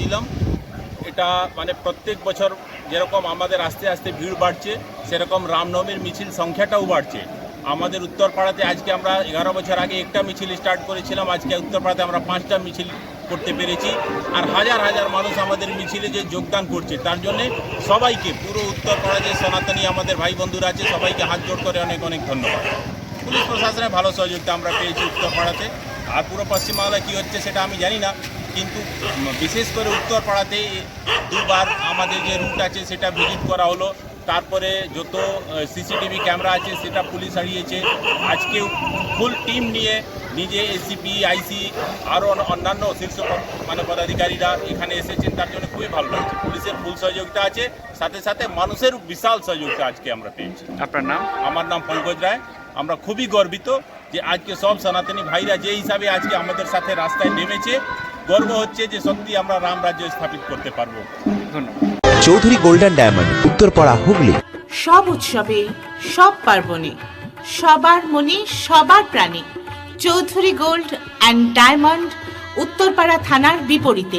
দিলাম। এটা মানে প্রত্যেক বছর যেরকম আমাদের আস্তে আস্তে ভিড় বাড়ছে, সেরকম রামনবমীর মিছিল সংখ্যাটাও বাড়ছে। আমাদের উত্তরপাড়াতে আজকে আমরা এগারো বছর আগে একটা মিছিল স্টার্ট করেছিলাম, আজকে উত্তরপাড়াতে আমরা পাঁচটা মিছিল করতে পেরেছি। আর হাজার হাজার মানুষ আমাদের মিছিলে যে যোগদান করছে, তার জন্যে সবাইকে, পুরো উত্তরপাড়া যে সনাতনী আমাদের ভাই বন্ধুরা আছে, সবাইকে হাত জোড় করে অনেক অনেক ধন্যবাদ। পুলিশ প্রশাসনের ভালো সহযোগিতা আমরা পেয়েছি উত্তরপাড়াতে। আর পুরো পশ্চিমবাংলায় কী হচ্ছে সেটা আমি জানি না কিন্তু বিশেষ করে উত্তরপাড়াতে দুবার আমাদের যে রুট আছে সেটা ভিজিট করা হলো। তারপরে যত সিসিটিভি ক্যামেরা আছে সেটা পুলিশ হারিয়েছে। আজকে ফুল টিম নিয়ে নিজে এসিপি আইসি আরও অন্যান্য শীর্ষ মানে পদাধিকারীরা এখানে এসেছেন। তার জন্য খুবই ভালো লাগছে। পুলিশের ফুল সহযোগিতা আছে। সাথে সাথে মানুষের বিশাল সহযোগিতা আজকে আমরা পেয়েছি। আপনার নাম? আমার নাম পঙ্কজ রায়। আমরা খুবই গর্বিত যে আজকে সব সনাতনী ভাইরা যে হিসাবে আজকে আমাদের সাথে রাস্তায় নেমেছে। গর্ব হচ্ছে যে সত্যি আমরা রাম রাজ্য স্থাপিত করতে পারব। Chowdhury golden diamond Uttarpara Hooghly. সব উৎসবে সব পার্বণে সবার মনে সবার প্রাণে Chowdhury gold and diamond Uttarpara থানার বিপরীতে।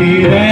Yeah.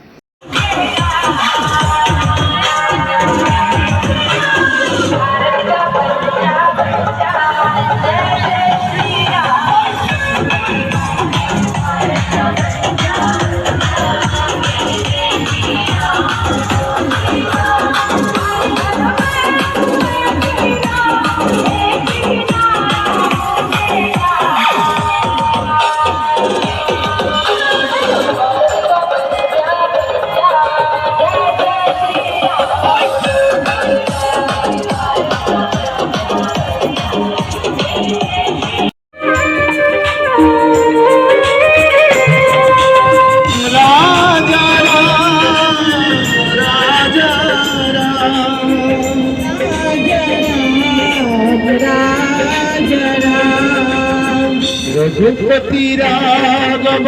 রঘুপতি রাঘব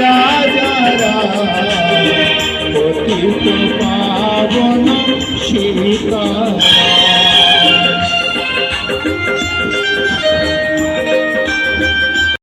রাজা পতিত পাবন সীতা